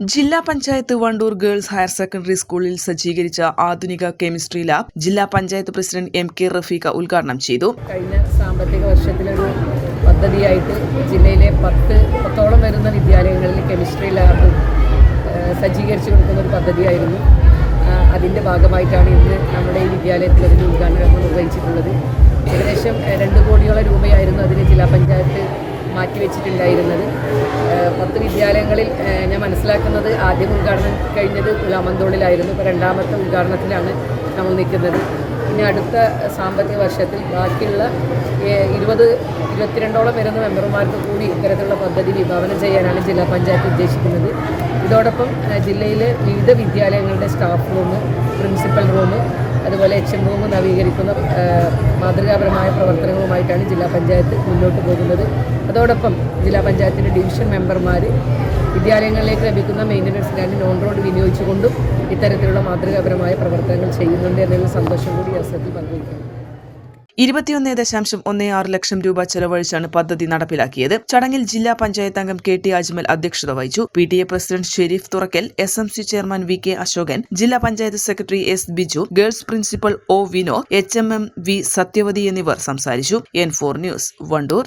ജില്ലാ panchayat Wandoor girls higher secondary സ്കൂളിൽ സജ്ജീകരിച്ച ആധുനിക കെമിസ്ട്രി ലാബ് ജില്ലാ panchayat president M K Rafeeqa ഉദ്ഘാടനം ചെയ്തു. കഴിഞ്ഞ സാമ്പത്തിക വർഷത്തിലൊരു പദ്ധതിയായിട്ട് ജില്ലയിലെ പത്ത് പത്തോളം വരുന്ന വിദ്യാലയങ്ങളിൽ കെമിസ്ട്രി ലാബ് സജ്ജീകരിച്ചു കൊടുക്കുന്ന ഒരു പദ്ധതിയായിരുന്നു. അതിന്റെ ഭാഗമായിട്ടാണ് ഇന്ന് നമ്മുടെ ഈ വിദ്യാലയത്തിൽ അതിന്റെ ഉദ്ഘാടനം നിർവഹിച്ചിട്ടുള്ളത്. ഏകദേശം രണ്ട് കോടിയോളം രൂപയായിരുന്നു അതിന് ജില്ലാ പഞ്ചായത്ത് മാറ്റിവെച്ചിട്ടുണ്ടായിരുന്നത്. പത്ത് വിദ്യാലയങ്ങളിൽ മനസ്സിലാക്കുന്നത് ആദ്യം ഉദ്ഘാടനം കഴിഞ്ഞത് കുലാമന്തോളിലായിരുന്നു ഇപ്പോൾ രണ്ടാമത്തെ ഉദ്ഘാടനത്തിലാണ് നമ്മൾ നിൽക്കുന്നത്. ഇനി അടുത്ത സാമ്പത്തിക വർഷത്തിൽ ബാക്കിയുള്ള ഇരുപത് ഇരുപത്തിരണ്ടോളം വരുന്ന മെമ്പർമാർക്ക് കൂടി ഇത്തരത്തിലുള്ള പദ്ധതി വിഭാവനം ചെയ്യാനാണ് ജില്ലാ പഞ്ചായത്ത് ഉദ്ദേശിക്കുന്നത്. ഇതോടൊപ്പം ജില്ലയിലെ വിവിധ വിദ്യാലയങ്ങളുടെ സ്റ്റാഫ് റൂം പ്രിൻസിപ്പൽ റൂം അതുപോലെ എച്ച് എം റൂം നവീകരിക്കുന്ന മാതൃകാപരമായ പ്രവർത്തനങ്ങളുമായിട്ടാണ് ജില്ലാ പഞ്ചായത്ത് മുന്നോട്ട് പോകുന്നത്. അതോടൊപ്പം ജില്ലാ പഞ്ചായത്തിന്റെ ഡിവിഷൻ മെമ്പർമാർ വിദ്യാലയങ്ങളിലേക്ക് ലഭിക്കുന്ന മെയിന്റനൻസ് ലാൻഡ് നോൺ റോഡ് വിനിയോഗിച്ചുകൊണ്ടും ഇത്തരത്തിലുള്ള മാതൃകാപരമായ പ്രവർത്തനങ്ങൾ ചെയ്യുന്നുണ്ട് എന്നുള്ള സന്തോഷം കൂടി അവസരത്തിൽ പങ്കുവയ്ക്കുന്നു. ഇരുപത്തിയൊന്ന് ദശാംശം ഒന്നേ ആറ് ലക്ഷം രൂപ ചെലവഴിച്ചാണ് പദ്ധതി നടപ്പിലാക്കിയത്. ചടങ്ങിൽ ജില്ലാ പഞ്ചായത്ത് അംഗം കെ ടി അജ്മൽ അധ്യക്ഷത വഹിച്ചു. P T A president Sharif Thurakkal S M C chairman V K Ashokan ജില്ലാ panchayat secretary S Biju girls principal O Vino H M M V Sathyavathi എന്നിവർ സംസാരിച്ചു. N four news Wandoor.